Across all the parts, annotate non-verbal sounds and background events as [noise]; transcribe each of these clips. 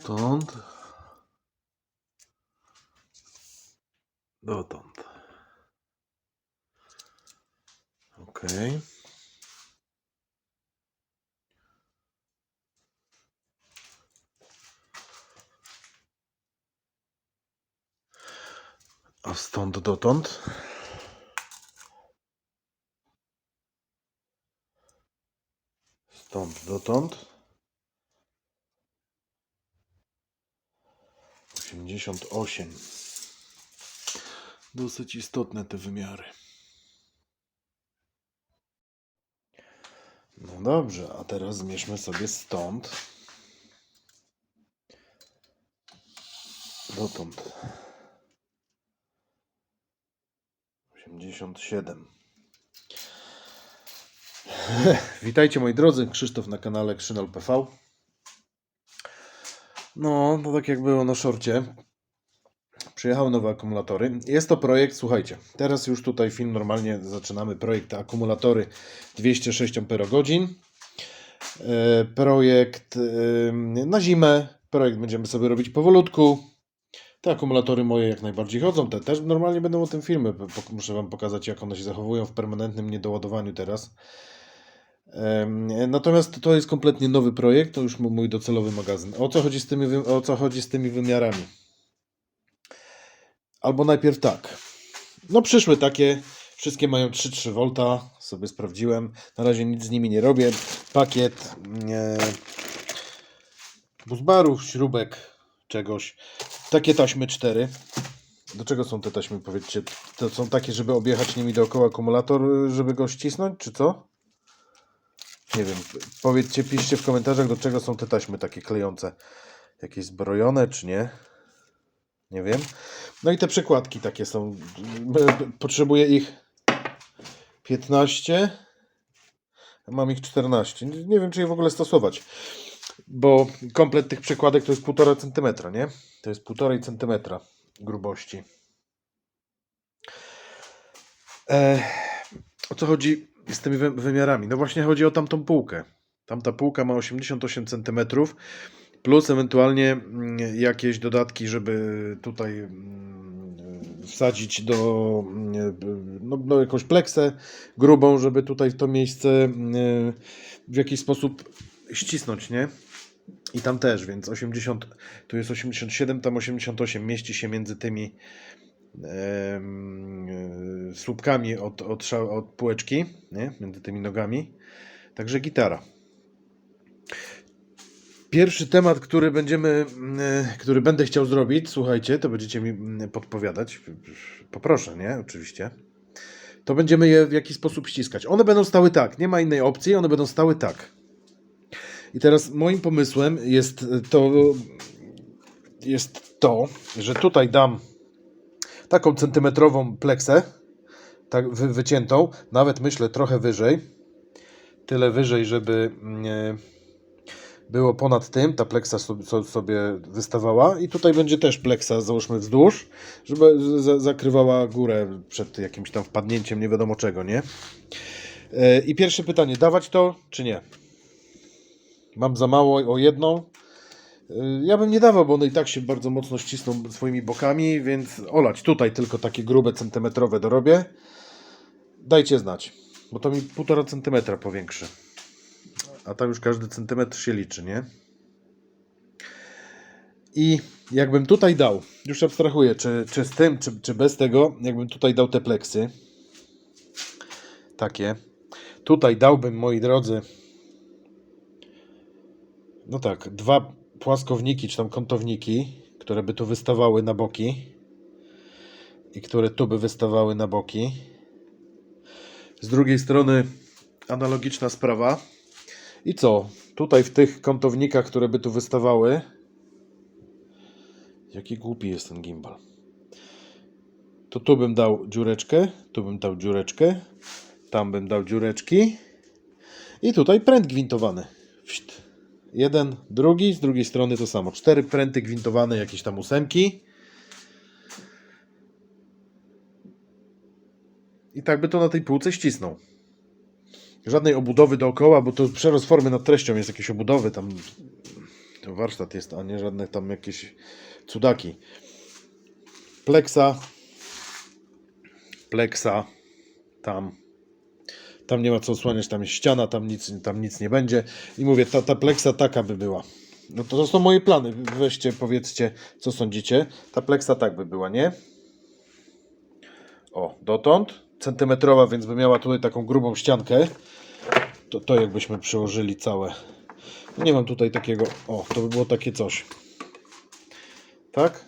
Stąd. Dotąd. Ok. A stąd dotąd? Stąd dotąd? 88. Dosyć istotne te wymiary. No dobrze, a teraz zmierzmy sobie stąd dotąd. 87. [laughs] Witajcie moi drodzy, Krzysztof na kanale Krzynol PV. No, to tak jak było na szorcie. Przyjechały nowe akumulatory. Jest to projekt, słuchajcie, teraz już tutaj film normalnie zaczynamy. Projekt akumulatory 206 Ah. E, Projekt e, na zimę. Projekt będziemy sobie robić powolutku. Te akumulatory moje jak najbardziej chodzą. Te też normalnie będą o tym filmy. Muszę Wam pokazać, jak one się zachowują w permanentnym niedoładowaniu teraz. Natomiast to jest kompletnie nowy projekt, to już mój docelowy magazyn. O co chodzi z tymi, o co chodzi z tymi wymiarami? Albo najpierw tak. No przyszły takie, wszystkie mają 3,3 V, sobie sprawdziłem. Na razie nic z nimi nie robię. Pakiet e, buzbarów, śrubek, czegoś. Takie taśmy 4. Do czego są te taśmy, powiedzcie? To są takie, żeby objechać nimi dookoła akumulator, żeby go ścisnąć, czy co? Nie wiem, powiedzcie, piszcie w komentarzach, do czego są te taśmy takie klejące. Jakieś zbrojone, czy nie? Nie wiem. No i te przekładki takie są. Potrzebuję ich 15. a Mam ich 14. Nie wiem, czy je w ogóle stosować. Bo komplet tych przekładek to jest 1,5 cm, nie? To jest 1,5 cm grubości. E, o co chodzi z tymi wy- wymiarami? No właśnie chodzi o tamtą półkę. Tamta półka ma 88 cm, plus ewentualnie mm, jakieś dodatki, żeby tutaj mm, wsadzić do mm, no, no jakąś pleksę grubą, żeby tutaj w to miejsce w jakiś sposób ścisnąć, nie? I tam też, więc 80, tu jest 87, tam 88 mieści się między tymi e, słupkami od, od, od półeczki, nie? między tymi nogami. Także gitara. Pierwszy temat, który będziemy, mm, e, który będę chciał zrobić, słuchajcie, to będziecie mi mm, podpowiadać. Poproszę, nie? Oczywiście. To będziemy je w jakiś sposób ściskać. One będą stały tak, nie ma innej opcji, one będą stały tak. I teraz moim pomysłem jest to, jest to, że tutaj dam taką centymetrową pleksę, tak wy, wyciętą, nawet myślę trochę wyżej, tyle wyżej, żeby nie było ponad tym, ta pleksa sobie, so- sobie wystawała i tutaj będzie też pleksa, załóżmy wzdłuż, żeby za, zakrywała górę przed jakimś tam wpadnięciem, nie wiadomo czego, nie? E, I pierwsze pytanie, dawać to czy nie? Mam za mało o jedną. Y, Ja bym nie dawał, bo one i tak się bardzo mocno ścisną swoimi bokami, więc olać tutaj tylko takie grube centymetrowe dorobię. Dajcie znać, bo to mi półtora centymetra powiększy. A tam już każdy centymetr się liczy, nie? I jakbym tutaj dał, już abstrahuję, czy, czy z tym, czy, czy bez tego, jakbym tutaj dał te pleksy, takie, tutaj dałbym, moi drodzy, no tak, dwa płaskowniki, czy tam kątowniki, które by tu wystawały na boki i które tu by wystawały na boki. Z drugiej strony analogiczna sprawa. I co? Tutaj w tych kątownikach, które by tu wystawały. Jaki głupi jest ten gimbal. To tu bym dał dziureczkę, tu bym dał dziureczkę, tam bym dał dziureczki i tutaj pręt gwintowany. Wśt. Jeden, drugi, z drugiej strony to samo. Cztery pręty gwintowane, jakieś tam ósemki. I tak by to na tej półce ścisnął. Żadnej obudowy dookoła, bo to przerost formy nad treścią jest jakieś obudowy tam. To warsztat jest, a nie żadne tam jakieś cudaki. Pleksa. Pleksa. Tam. Tam nie ma co osłaniać, tam jest ściana, tam nic, tam nic nie będzie. I mówię, ta, ta pleksa taka by była. No to, to są moje plany. Weźcie, powiedzcie, co sądzicie. Ta pleksa tak by była, nie? O, dotąd. Centymetrowa, więc by miała tutaj taką grubą ściankę. To, to jakbyśmy przyłożyli całe. No Nie mam tutaj takiego. O, to by było takie coś. Tak?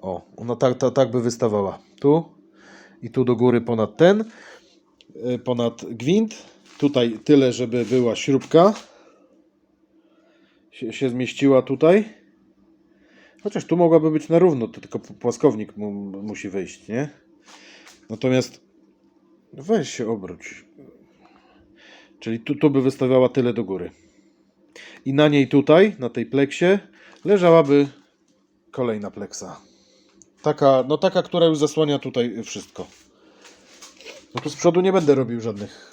O, ona tak, tak, tak by wystawała. Tu i tu do góry ponad ten, y, ponad gwint. Tutaj tyle, żeby była śrubka. Się, się zmieściła tutaj. Chociaż tu mogłaby być na równo, to tylko płaskownik mu, musi wyjść, nie? Natomiast weź się obróć. Czyli tu, tu by wystawiała tyle do góry. I na niej tutaj, na tej pleksie, leżałaby kolejna pleksa. Taka, no taka, która już zasłania tutaj wszystko. No tu z przodu nie będę robił żadnych.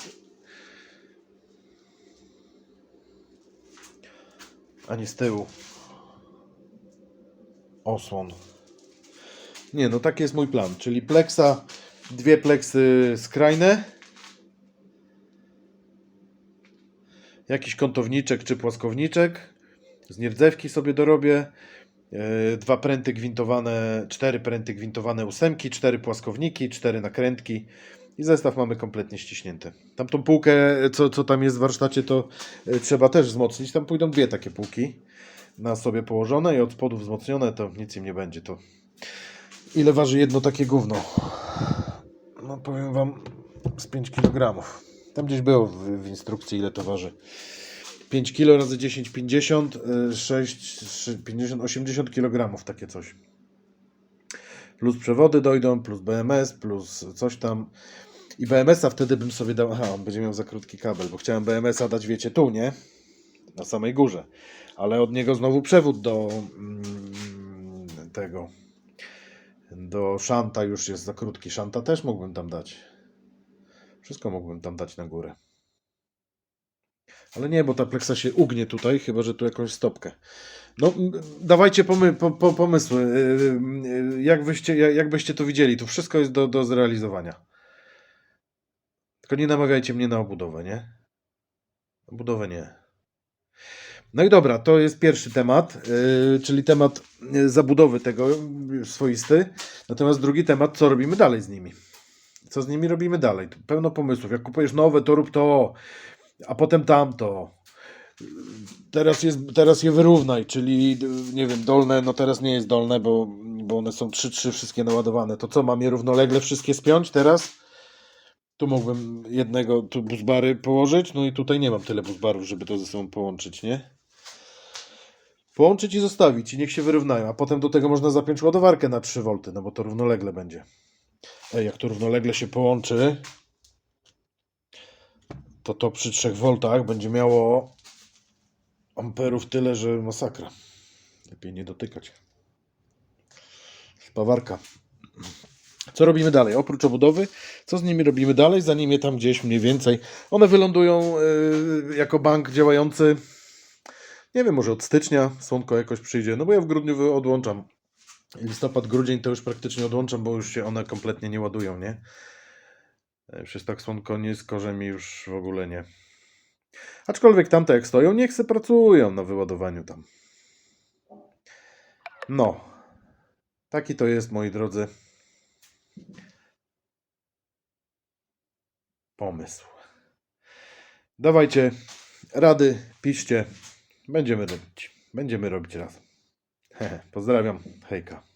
Ani z tyłu. Osłon. Nie, no taki jest mój plan. Czyli pleksa, dwie pleksy skrajne. Jakiś kątowniczek czy płaskowniczek. Z nierdzewki sobie dorobię. Yy, Dwa pręty gwintowane, cztery pręty gwintowane ósemki, cztery płaskowniki, cztery nakrętki. I zestaw mamy kompletnie ściśnięty. Tamtą półkę, co, co tam jest w warsztacie, to yy, trzeba też wzmocnić. Tam pójdą dwie takie półki na sobie położone i od spodu wzmocnione, to nic im nie będzie. To ile waży jedno takie gówno? No powiem wam z 5 kg. Tam gdzieś było w, w instrukcji ile to waży. 5 kg razy 10, 50, y, 6, 50, 80 kg takie coś. Plus przewody dojdą, plus BMS, plus coś tam. I BMS-a wtedy bym sobie dał. Aha, on będzie miał za krótki kabel, bo chciałem BMS-a dać, wiecie, tu, nie? Na samej górze. Ale od niego znowu przewód do mm, tego. Do szanta już jest za krótki. Szanta też mógłbym tam dać. Wszystko mógłbym tam dać na górę. Ale nie, bo ta pleksa się ugnie tutaj, chyba że tu jakąś stopkę. No, dawajcie pomy, po, po, pomysły. Yy, Jak byście, jak jak byście to widzieli? Tu wszystko jest do, do zrealizowania. Tylko nie namawiajcie mnie na obudowę, nie? Obudowę nie. No i dobra, to jest pierwszy temat, yy, czyli temat yy, zabudowy tego, yy, swoisty. Natomiast drugi temat, co robimy dalej z nimi? Co z nimi robimy dalej? Pełno pomysłów. Jak kupujesz nowe, to rób to, a potem tamto. Teraz, jest, teraz je wyrównaj, czyli nie wiem, dolne, no teraz nie jest dolne, bo, bo one są 3-3 wszystkie naładowane. To co, mam je równolegle wszystkie spiąć teraz? Tu mógłbym jednego tu buzbary położyć, no i tutaj nie mam tyle buzbarów, żeby to ze sobą połączyć, nie? Połączyć i zostawić i niech się wyrównają, a potem do tego można zapiąć ładowarkę na 3 V, no bo to równolegle będzie. Ej, jak to równolegle się połączy, to to przy 3 V będzie miało amperów tyle, że masakra. Lepiej nie dotykać. Spawarka. Co robimy dalej? Oprócz obudowy, co z nimi robimy dalej? Zanim je tam gdzieś mniej więcej. One wylądują yy, jako bank działający. Nie wiem, może od stycznia słonko jakoś przyjdzie. No bo ja w grudniu odłączam. Listopad, grudzień to już praktycznie odłączam, bo już się one kompletnie nie ładują, nie? E, Już jest tak słonko nisko, że mi już w ogóle nie. Aczkolwiek tamte jak stoją, niech se pracują na wyładowaniu tam. No. Taki to jest, moi drodzy. Pomysł. Dawajcie rady, piszcie. Będziemy robić. Będziemy robić razem. [laughs] Pozdrawiam. Hejka.